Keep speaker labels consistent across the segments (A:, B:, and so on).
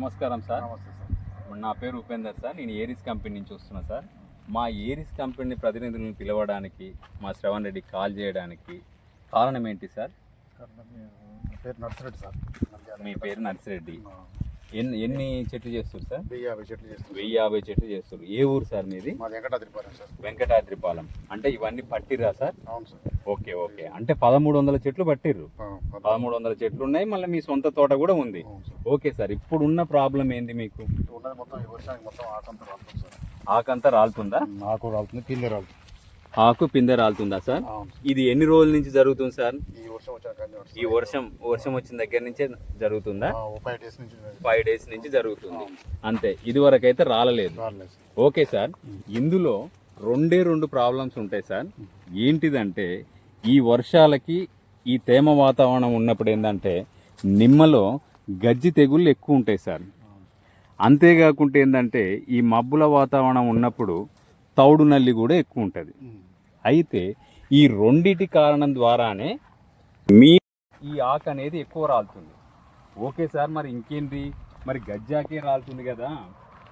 A: నమస్కారం సార్.
B: నమస్తే సార్.
A: నా పేరు ఉపేందర్ సార్. నేను ఏరిస్ కంపెనీ నుంచి వస్తున్నా సార్. మా ఏరిస్ కంపెనీ ప్రతినిధులను పిలవడానికి మా శ్రవణ్ రెడ్డి కాల్ చేయడానికి కారణం ఏంటి సార్?
B: పేరు నర్సిరెడ్డి సార్.
A: మీ పేరు నర్సిరెడ్డి. ఎన్ని ఎన్ని చెట్లు చేస్తారు సార్?
B: వెయ్యి యాభై చెట్లు చేస్తాం
A: వెయ్యి యాభై చెట్లు చేస్తారు. ఏ ఊరు సార్ మీది?
B: మాది వెంకటాద్రిపాలెం సార్.
A: వెంకటాద్రిపాలెం. అంటే ఇవన్నీ పట్టిరా సార్?
B: అవును సార్.
A: Okay okay. అంటే పదమూడు వందల చెట్లు పట్టిర్రు? పదమూడు. వందల చెట్లు ఉన్నాయి మళ్ళీ మీ సొంత తోట కూడా ఉంది.
B: సార్.
A: ఓకే సార్ ఇప్పుడున్న ప్రాబ్లం ఏంది మీకు?
B: ఉన్నది మొత్తం ఈ వర్షానికి మొత్తం ఆకంతా రాలుతుంది సార్.
A: ఆకంతా రాలుతుందా?
B: ఆకు రాలుతుంది కింద రాలుతుంది.
A: ఆకు పిందె రాలుతుందా సార్? ఇది ఎన్ని రోజుల నుంచి జరుగుతుంది సార్?
B: ఈ వర్షం
A: వర్షం వర్షం వచ్చిన దగ్గర నుంచే జరుగుతుందా?
B: ఫైవ్ డేస్ నుంచి
A: ఫైవ్ డేస్ నుంచి జరుగుతుంది. అంతే ఇది వరకు అయితే రాలలేదు ఓకే సార్ ఇందులో రెండే రెండు ప్రాబ్లమ్స్ ఉంటాయి సార్. ఏంటిదంటే ఈ వర్షాలకి ఈ తేమ వాతావరణం ఉన్నప్పుడు ఏంటంటే నిమ్మలో గజ్జి తెగుళ్ళు ఎక్కువ ఉంటాయి సార్. అంతేకాకుండా ఏంటంటే ఈ మబ్బుల వాతావరణం ఉన్నప్పుడు తౌడు నల్లి కూడా ఎక్కువ ఉంటుంది. అయితే ఈ రెండిటి కారణం ద్వారానే మీ ఈ ఆకు అనేది ఎక్కువ రాలుతుంది. ఓకే సార్ మరి ఇంకేంటి మరి గజ్జాకే రాలుతుంది కదా.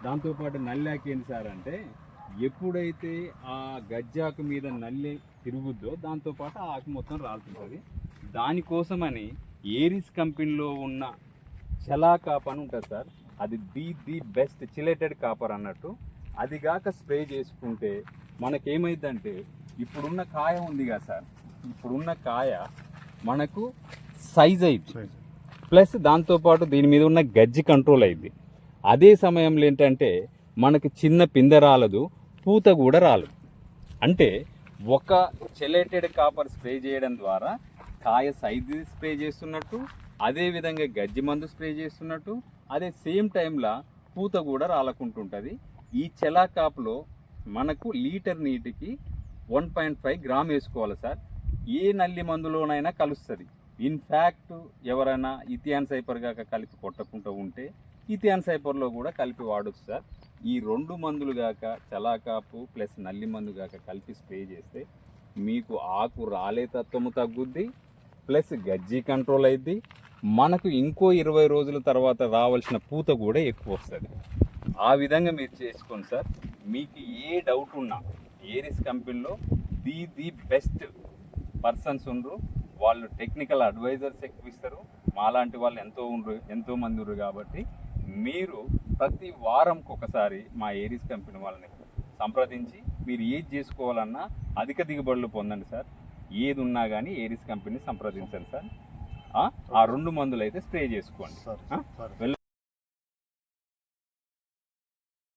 A: దాంతోపాటు నల్లి ఆకు ఏంటి సార్ అంటే ఎప్పుడైతే ఆ గజ్జాకు మీద నల్లి తిరుగుద్దో దాంతోపాటు ఆ ఆకు మొత్తం రాలుతుంటుంది. దానికోసమని ఏరిస్ కంపెనీలో ఉన్న చలా కాప్ అని ఉంటుంది సార్. అది the the best chelated copper అన్నట్టు అది కాక స్ప్రే చేసుకుంటే మనకేమైందంటే ఇప్పుడున్న కాయ ఉంది కదా సార్. ఇప్పుడున్న కాయ మనకు సైజ్ అయింది. ప్లస్ దాంతోపాటు దీని మీద ఉన్న గజ్జి కంట్రోల్ అయింది అదే సమయంలో ఏంటంటే మనకి చిన్న పిందె రాలదు పూత కూడా రాలదు. అంటే ఒక చెలేటెడ్ కాపర్ స్ప్రే చేయడం ద్వారా కాయ సైజు స్ప్రే చేస్తున్నట్టు అదే విధంగా గజ్జి మందు స్ప్రే చేస్తున్నట్టు అదే సేమ్ టైంలో పూత కూడా రాలకుంటుంటుంది. ఈ చెలా కాపులో మనకు లీటర్ నీటికి వన్ పాయింట్ ఫైవ్ గ్రామ్ వేసుకోవాలి సార్. ఏ నల్లి మందులోనైనా కలుస్తుంది. ఇన్ఫ్యాక్ట్ ఎవరైనా ఇథియాన్ సైపర్ కాక కలిపి కొట్టకుండా ఉంటే ఇథియాన్ సైపర్లో కూడా కలిపి వాడచ్చు సార్. ఈ రెండు మందులు గాక చలాకాపు ప్లస్ నల్లి మందు గాక కలిపి స్ప్రే చేస్తే మీకు ఆకు రాలే తత్వము తగ్గుద్ది ప్లస్ గజ్జి కంట్రోల్ అయింది మనకు ఇంకో ఇరవై రోజుల తర్వాత రావాల్సిన పూత కూడా ఎక్కువ వస్తుంది. ఆ విధంగా మీరు చేసుకోండి సార్. మీకు ఏ డౌట్ ఉన్నా ఏరిస్ కంపెనీలో ది ది బెస్ట్ పర్సన్స్ ఉండరు. వాళ్ళు టెక్నికల్ అడ్వైజర్స్ ఎక్కువ ఇస్తారు. మాలాంటి వాళ్ళు ఎంతో ఉండరు ఎంతో మంది ఉండరు కాబట్టి మీరు ప్రతి వారంకి ఒకసారి మా ఏరిస్ కంపెనీ వాళ్ళని సంప్రదించి మీరు ఏది చేసుకోవాలన్నా అధిక దిగుబడులు పొందండి సార్. ఏది ఉన్నా కానీ ఏరిస్ కంపెనీ సంప్రదించండి సార్. ఆ? రెండు మందులు అయితే స్ప్రే చేసుకోండి.